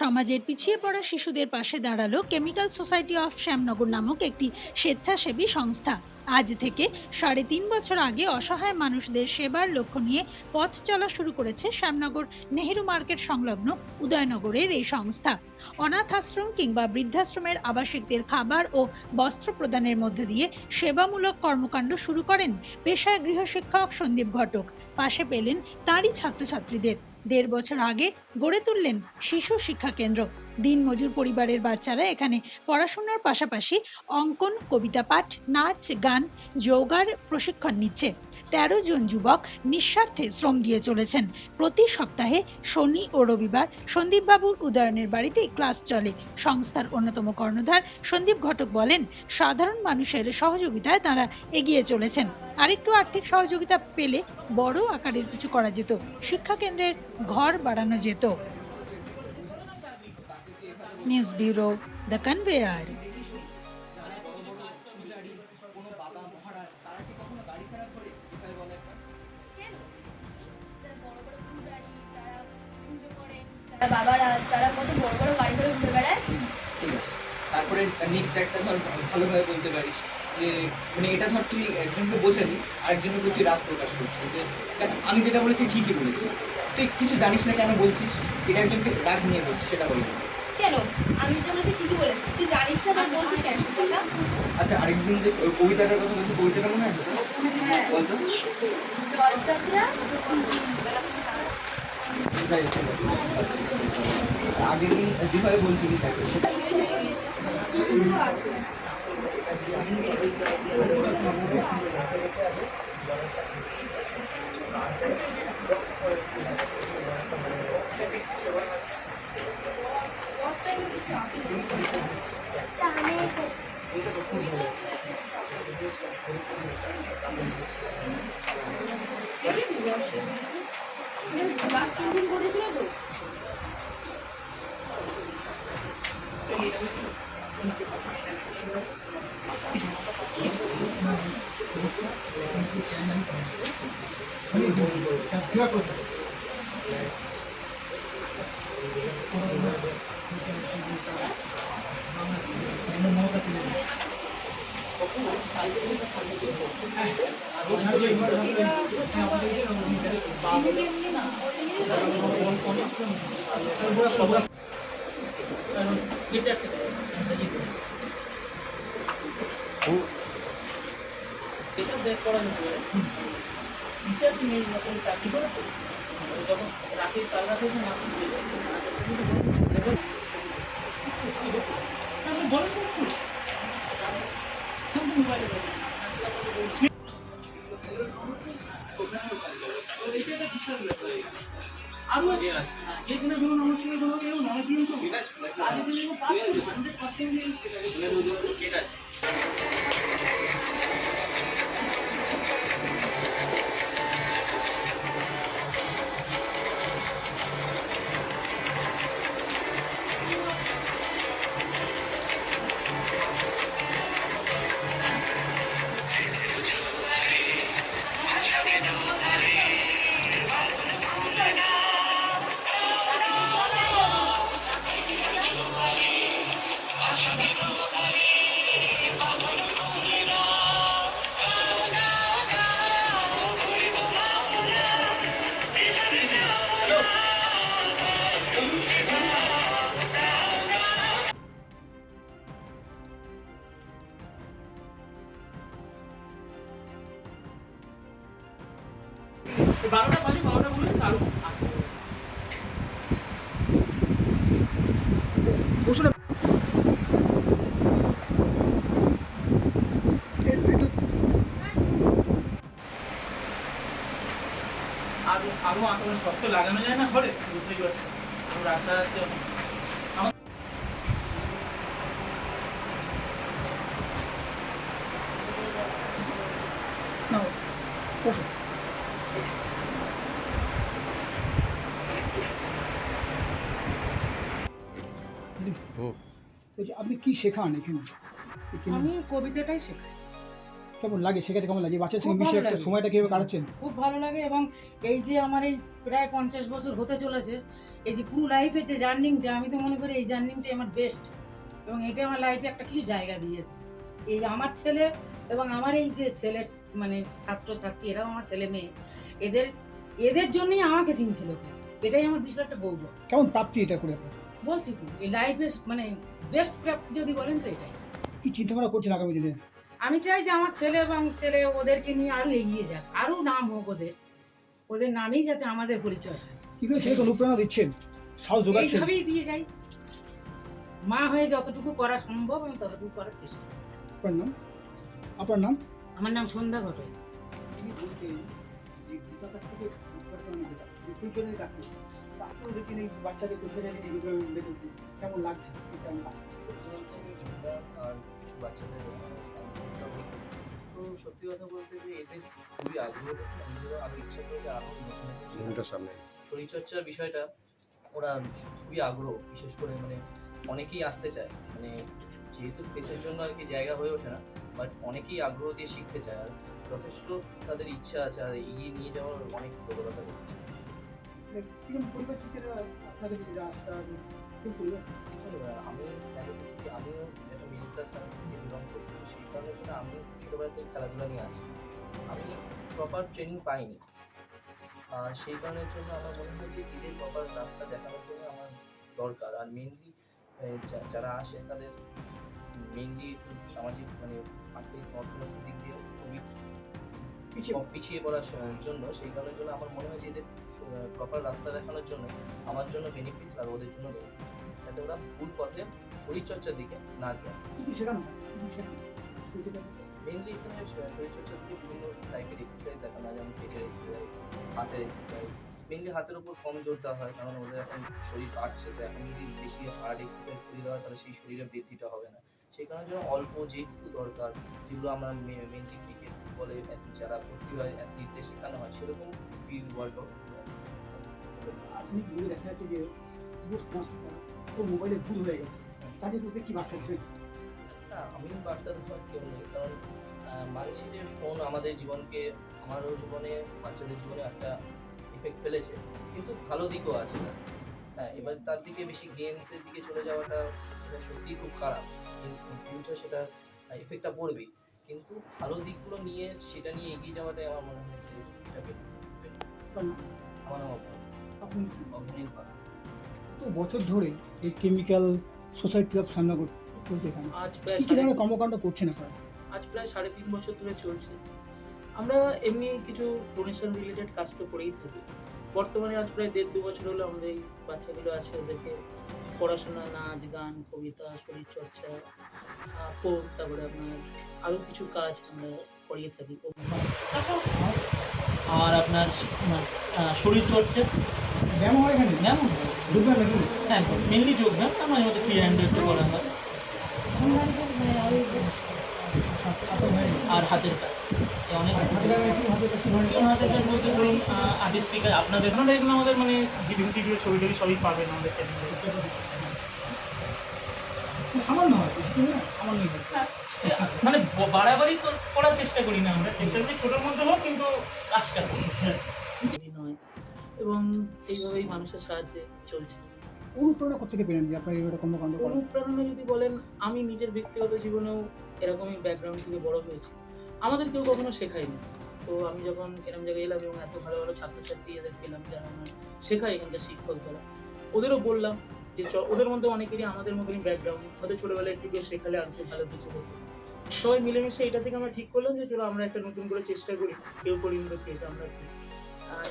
সমাজের পিছিয়ে পড়া শিশুদের পাশে দাঁড়াল কেমিক্যাল সোসাইটি অফ শ্যামনগর নামক একটি স্বেচ্ছাসেবী সংস্থা। আজ থেকে সাড়ে তিন বছর আগে অসহায় মানুষদের সেবার লক্ষ্য নিয়ে পথ চলা শুরু করেছে শ্যামনগর নেহেরু মার্কেট সংলগ্ন উদয়নগরের এই সংস্থা। অনাথ আশ্রম কিংবা বৃদ্ধাশ্রমের আবাসিকদের খাবার ও বস্ত্র প্রদানের মধ্য দিয়ে সেবামূলক কর্মকাণ্ড শুরু করেন পেশায় গৃহশিক্ষক সন্দীপ ঘটক। পাশে পেলেন তাঁরই ছাত্রছাত্রীদের। দেড় বছর আগে গড়ে তুললেন শিশু শিক্ষা কেন্দ্র। দিনমজুর পরিবারের বাচ্চারা এখানে পড়াশোনার পাশাপাশি অঙ্কন, কবিতা পাঠ, নাচ, গান, যোগার প্রশিক্ষণ নিচ্ছে। তেরো জন যুবক নিঃস্বার্থে শ্রম দিয়ে চলেছেন। প্রতি সপ্তাহে শনি ও রবিবার সন্দীপবাবুর উদয়নের বাড়িতে ক্লাস চলে। সংস্থার অন্যতম কর্ণধার সন্দীপ ঘটক বলেন, সাধারণ মানুষের সহযোগিতায় তারা এগিয়ে চলেছেন। আরেকটু আর্থিক সহযোগিতা পেলে বড় আকারের কিছু করা যেত। শিক্ষা কেন্দ্রের ঘর বাড়ানো যেত। ঘুরে বেড়ায় ঠিক আছে। তারপরে নেক্সট একটা ধর ভালোভাবে বলতে পারিস। যে মানে এটা ধর তুই একজনকে বোঝালি আরেকজনের প্রতি রাগ প্রকাশ করছিস। যে আমি যেটা বলেছি ঠিকই বলেছি। তুই কিছু জানিস না কেন বলছিস? এটা একজনকে রাগ নিয়ে বলছিস, সেটা বলবি কেন? আমি তো বলেছি ঠিকই বলেছি। তুই জানিস না তাই বলছিস কেন কথা? আচ্ছা আরেকদিন যে কবিতাটার কথা বলছি কবিতাটা মনে আছে? হ্যাঁ। বলতো। আগের দিন যেভাবে বলছিলি তাকে সেটা just going to understand. এটা বের করা পারে টিচার তুমি এই চাকরি করো যখন রাতের কাল রাতে যখন যায় বলেন মোবাইলে আরও যে কিনা কোনো আমার সঙ্গে কেউ ছিলেন তো আগে দিলে হান্ড্রেড পার্সেন্ট শক্ত লাগানো যায় না ঘরে? বুঝতেই পারছি? তো রাস্তা আছে আমার বলছি আপনি কি শেখান এখানে? আমি কবিতাটাই শেখাই। কেমন লাগে? সেক্ষেত্রে কেমন লাগে? বাচ্চার সঙ্গে মিশে একটা সময়টা কীভাবে কাটাচ্ছেন? খুব ভালো লাগে এবং এই যে আমার এই প্রায় পঞ্চাশ বছর হতে চলেছে। এই যে পুরো লাইফের যে জার্নিংটা আমি তো মনে করি এই জার্নিংটাই আমার বেস্ট এবং এটা আমার লাইফে একটা কিছু জায়গা দিয়েছে। এই আমার ছেলে এবং আমার এই যে ছেলে মানে ছাত্র ছাত্রী এরাও আমার ছেলে মেয়ে এদের এদের জন্যই আমাকে চিনছে লোকে এটাই আমার বিশাল একটা গৌরব। কেমন প্রাপ্তি এটা করে বলছি তো এই লাইফে মানে বেস্ট প্রাপ্তি যদি বলেন তো এটাই। কি চিন্তা ভাবনা করছেন আগামী দিনে? আমি চাই যে আমার ছেলে এবং ছেলে ওদেরকে নিয়ে আরও এগিয়ে যাক আরও নাম হোক ওদের। ওদের নামেই যাতে আমাদের পরিচয় হয়। কীভাবে ছেলেকে অনুপ্রেরণা দিচ্ছেন? সাহস যোগাচ্ছেন? এইভাবেই দিয়ে যাই। মা হয়ে যতটুকু করা সম্ভব আমি ততটুকু করার চেষ্টা করি। আপনার নাম? আপনার নাম? আমার নাম সন্ধ্যা ঘটক বলতেন যে গীতাকার থেকে দেখছেন এই বাচ্চাদের কেমন লাগছে? কেমন লাগছে আর কিছু বাচ্চাদের তো সত্যি কথা বলতে যে এদের খুবই আগ্রহ দেখে ইচ্ছা করে যে নতুন নতুন শরীরচর্চার বিষয়টা ওরা খুবই আগ্রহ বিশেষ করে মানে অনেকেই আসতে চায়। মানে যেহেতু স্পেসের জন্য আর কি জায়গা হয়ে ওঠে না বাট অনেকেই আগ্রহ দিয়ে শিখতে চায়। আর যথেষ্ট তাদের ইচ্ছা আছে আর এগিয়ে নিয়ে যাওয়ার অনেক প্রবণতা রয়েছে। মানে কীরকম আমি বিলং করি সেই কারণের জন্য আমি ছোটোবেলা থেকে খেলাধুলা নিয়ে আছি। আমি প্রপার ট্রেনিং পাইনি। আর সেই কারণের জন্য আমার মনে হয় যে এদের প্রপার রাস্তা দেখানোর জন্য আমার দরকার। আর মেনলি যারা আসে তাদের মেনলি সামাজিক মানে আর্থিক অর্থনৈতিক দিক দিয়েও খুবই পিছিয়ে পড়ার জন্য। সেই কারণের জন্য আমার মনে হয় যে এদের প্রপার রাস্তা দেখানোর জন্য আমার জন্য বেনিফিট আর ওদের জন্য benefit। যাতে ওরা ভুল পথে শরীরচর্চার দিকে না যায়। কি শেখানো? মেনলি এখানে শরীরচর্চার দিকে বিভিন্ন টাইপের এক্সারসাইজ দেখানো হয় যেমন পেটের এক্সারসাইজ হাতের এক্সারসাইজ মেনলি হাতের উপর কম জোর দেওয়া হয় কারণ ওদের এখন শরীর বাড়ছে তো এখন যদি বেশি হার্ড এক্সারসাইজ করে দেওয়া হয় তাহলে সেই শরীরের বৃদ্ধিটা হবে না। সেই কারণে জন্য অল্প যেটুকু দরকার যেগুলো আমরা মেনলি ক্রিকেট ফুটবলে যারা ভর্তি হয় অ্যাথলিটদের শেখানো হয় সেরকম ওয়ার্কআউট আধুনিক যুগে দেখা যাচ্ছে যে যুব সমাজটা ও মোবাইলে ভুল হয়ে গেছে। তাদের প্রতি কি বার্তা দেবেন? না আমি বার্তা দেওয়ার কেউ নেই কারণ যে ফোন আমাদের জীবনকে আমারও জীবনে বাচ্চাদের জীবনে একটা ইফেক্ট ফেলেছে কিন্তু ভালো দিকও আছে তার। হ্যাঁ এবার তার দিকে বেশি গেমসের দিকে চলে যাওয়াটা এটা সত্যিই খুব খারাপ ফিউচার সেটা ইফেক্টটা পড়বেই। কিন্তু ভালো দিকগুলো নিয়ে সেটা নিয়ে এগিয়ে যাওয়াটাই আমার মনে হয় যে এটা। আমার নাম অভয় আপনি কি? তো বছর ধরে এই কেমিক্যাল সোসাইটি অফ সামনাগর চলছে এখানে। আজ প্রায় কি ধরনের কর্মকাণ্ড করছেন আপনারা আজ প্রায় সাড়ে তিন বছর ধরে চলছে। আমরা এমনি কিছু ডোনেশন রিলেটেড কাজ তো করেই থাকি। বর্তমানে আজ প্রায় দেড় দু বছর হলো আমাদের এই বাচ্চাগুলো আছে ওদেরকে পড়াশোনা নাচ গান কবিতা শরীরচর্চা পোক তারপরে আপনার আরও কিছু কাজ আমরা করিয়ে থাকি। আর আপনার শরীরচর্চা ব্যায়াম হয় এখানে? ব্যায়াম যোগব্যায়াম নাকি হ্যাঁ মেনলি যোগব্যায়াম আমার মধ্যে ফ্রি হ্যান্ড একটু করা হয় হয় আর হাতের কাজ। অনেক হাতে ব্যায়ামে কি হাতে কি ধরনের যেমন হাতের কাজ বলতে ধরুন আর্টিস্টিক আপনাদের আপনারা এগুলো আমাদের মানে ভিডিও টিডিও ছবি টবি সবই পাবেন আমাদের চ্যানেলে সামান্য হয় হয়। মানে বাড়াবাড়ি করার চেষ্টা করি না আমরা চেষ্টা করি ছোটোর মধ্যে হোক কিন্তু কাজটা নয় এবং এইভাবেই মানুষের সাহায্যে চলছে। অনুপ্রেরণা কোথেকে পেলেন যে আপনার এইভাবে কর্মকাণ্ড অনুপ্রেরণা যদি বলেন আমি নিজের ব্যক্তিগত জীবনেও এরকমই ব্যাকগ্রাউন্ড থেকে বড় হয়েছি। আমাদের কেউ কখনো শেখায়নি। তো আমি যখন এরকম জায়গায় এলাম এবং এত ভালো ভালো ছাত্রছাত্রী এদের পেলাম যারা আমার শেখায় এখানকার শিক্ষক যারা ওদেরও বললাম যে ওদের মধ্যে অনেকেরই আমাদের মতনই ব্যাকগ্রাউন্ড হয়তো ছোটোবেলায় একটু কেউ শেখালে আর খুব ভালো কিছু হতো। সবাই মিলেমিশে এটা থেকে আমরা ঠিক করলাম যে চলো আমরা একটা নতুন করে চেষ্টা করি। কেউ করিনি তো কে আমরা করি।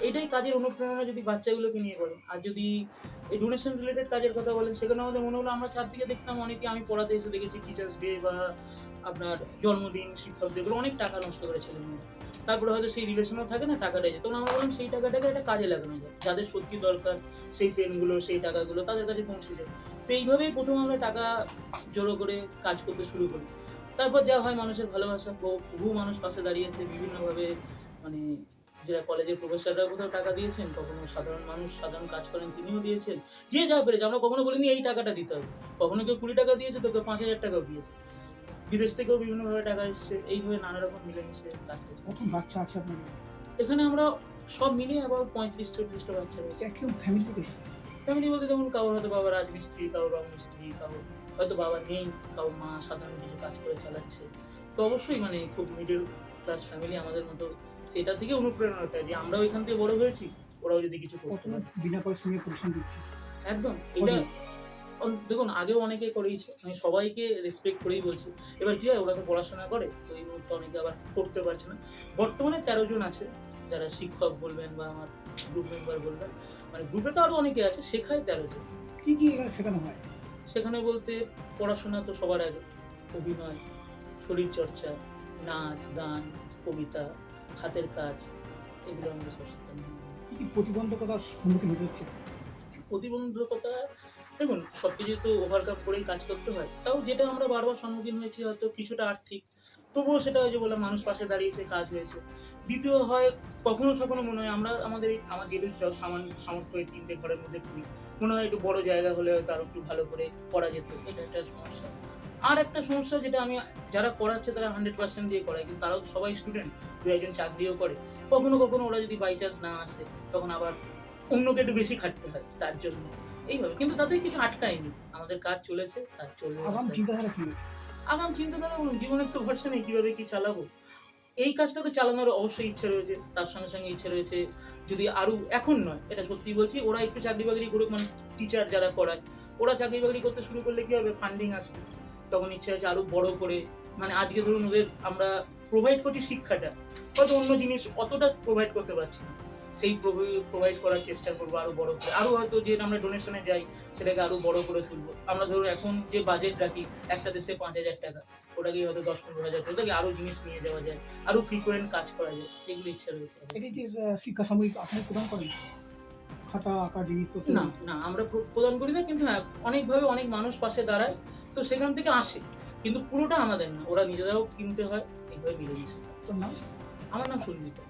এটাই কাজের অনুপ্রেরণা যদি বাচ্চাগুলোকে নিয়ে বলেন। আর যদি এই ডোনেশন রিলেটেড কাজের কথা বলেন, সেখানে আমাদের মনে হলো আমরা চারদিকে দেখতাম অনেকে আমি পড়াতে এসে দেখেছি টিচার্স ডে বা আপনার জন্মদিন, শিক্ষক অনেক টাকা নষ্ট করে ছেলে তারপরে হয়তো সেই রিলেশনও থাকে না টাকাটা যেত আমরা বললাম সেই টাকাটাকে একটা কাজে লাগানো যায় যাদের সত্যি দরকার, সেই পেনগুলো সেই টাকাগুলো তাদের কাছে পৌঁছে যায় তো এইভাবেই প্রথম আমরা টাকা জড়ো করে কাজ করতে শুরু করি। তারপর যা হয় মানুষের ভালোবাসা, বহু মানুষ পাশে দাঁড়িয়েছে, বিভিন্নভাবে মানে যারা কলেজের প্রফেসররা কোথাও টাকা দিয়েছেন কখনো সাধারণ মানুষ সাধারণ কাজ করেন তিনিও দিয়েছেন। যে যা পেরেছে আমরা কখনো বলিনি এই টাকাটা দিতে হবে। কখনো কেউ কুড়ি টাকা দিয়েছে তো কেউ পাঁচ হাজার টাকাও দিয়েছে। বিদেশ থেকেও বিভিন্নভাবে টাকা এসছে এইভাবে নানা রকম মিলেমিশে কাজ কত বাচ্চা আছে আপনাদের? এখানে আমরা সব মিলিয়ে আবার পঁয়ত্রিশ চল্লিশটা বাচ্চা রয়েছে। একদম ফ্যামিলি ফ্যামিলি বলতে যেমন কারোর হয়তো বাবা রাজমিস্ত্রি কারোর মিস্ত্রি কারোর হয়তো বাবা নেই কারোর মা সাধারণ কিছু কাজ করে চালাচ্ছে। তো অবশ্যই মানে খুব মিডল ক্লাস ফ্যামিলি আমাদের মতো সেটা থেকে অনুপ্রেরণা হয় যে আমরাও এখান থেকে বড় হয়েছি ওরাও যদি কিছু করতে বিনা পরিশ্রমে পরিশ্রম দিচ্ছে। একদম এটা দেখুন আগেও অনেকে করেইছে আমি সবাইকে রেসপেক্ট করেই বলছি। এবার কি হয় ওরা তো পড়াশোনা করে তো এই মুহূর্তে অনেকে আবার করতে পারছে না। বর্তমানে তেরো জন আছে যারা শিক্ষক বলবেন বা আমার গ্রুপ মেম্বার বলবেন মানে গ্রুপে তো আরও অনেকে আছে শেখায় তেরো জন। কি কি শেখানো হয়? সেখানে বলতে পড়াশোনা তো সবার আগে অভিনয় শরীরচর্চা নাচ গান কবিতা হাতের কাজ এগুলো আমাদের কি প্রতিবন্ধকতার সম্মুখীন হতে হচ্ছে? প্রতিবন্ধকতা দেখুন সব কিছু তো ওভারকাম করেই কাজ করতে হয়। তাও যেটা আমরা বারবার সম্মুখীন হয়েছি হয়তো কিছুটা আর্থিক তবুও সেটা হয়েছে বলে মানুষ পাশে দাঁড়িয়েছে কাজ হয়েছে। দ্বিতীয় হয় কখনো কখনো মনে হয় আমরা আমাদের এই- আমার যেহেতু সব সামান্য সামর্থ্য এই তিনটে ঘরের মধ্যে খুবই। মনে হয় একটু বড় জায়গা হলে হয়তো আরও একটু ভালো করে করা যেত এটা একটা সমস্যা। আর একটা সমস্যা যেটা আমি যারা করাচ্ছে তারা হান্ড্রেড পার্সেন্ট দিয়ে করায় কিন্তু তারাও সবাই স্টুডেন্ট দু একজন চাকরিও করে। কখনো কখনো ওরা যদি বাই চান্স না আসে তখন আবার অন্যকে একটু বেশি খাটতে হয় তার জন্য। এইভাবে কিন্তু তাতে কিছু আটকায়নি। আমাদের কাজ চলেছে কাজ চলবে আগাম চিন্তাধারা কি হয়েছে আগাম চিন্তাধারা বলুন জীবনের তো ভরসা নেই কীভাবে কি চালাবো। এই কাজটা তো চালানোর অবশ্যই ইচ্ছে রয়েছে তার সঙ্গে সঙ্গে ইচ্ছে রয়েছে যদি আরও এখন নয় এটা সত্যি বলছি ওরা একটু চাকরি বাকরি করুক মানে টিচার যারা করায় ওরা চাকরি বাকরি করতে শুরু করলে কি হবে? ফান্ডিং আসবে। তখন ইচ্ছে আছে আরও বড় করে। মানে আজকে ধরুন ওদের আমরা প্রোভাইড করছি শিক্ষাটা হয়তো অন্য জিনিস অতটা প্রোভাইড করতে পারছি না। সেই প্রোভাইড করার চেষ্টা করব আরও বড় করে। আরও হয়তো যে আমরা ডোনেশনে যাই সেটাকে আরও বড় করে তুলবো। আমরা ধরুন এখন যে বাজেট রাখি একটা দেশে পাঁচ হাজার টাকা ওটাকে হয়তো দশ পনেরো হাজার করে ওটাকে আরও জিনিস নিয়ে যাওয়া যায় আরও ফ্রিকোয়েন্ট কাজ করা যায় এগুলো ইচ্ছা রয়েছে এটি যে শিক্ষা সাময়িক আপনি প্রদান করেন? খাতা আঁকা জিনিসপত্র? না না আমরা প্রদান করি না কিন্তু হ্যাঁ অনেকভাবে অনেক মানুষ পাশে দাঁড়ায়। তো সেখান থেকে আসে। কিন্তু পুরোটা আমাদের না। ওরা নিজেরাও কিনতে হয়, এইভাবে মিলেমিশে তোর নাম? আমার নাম সুলমিতা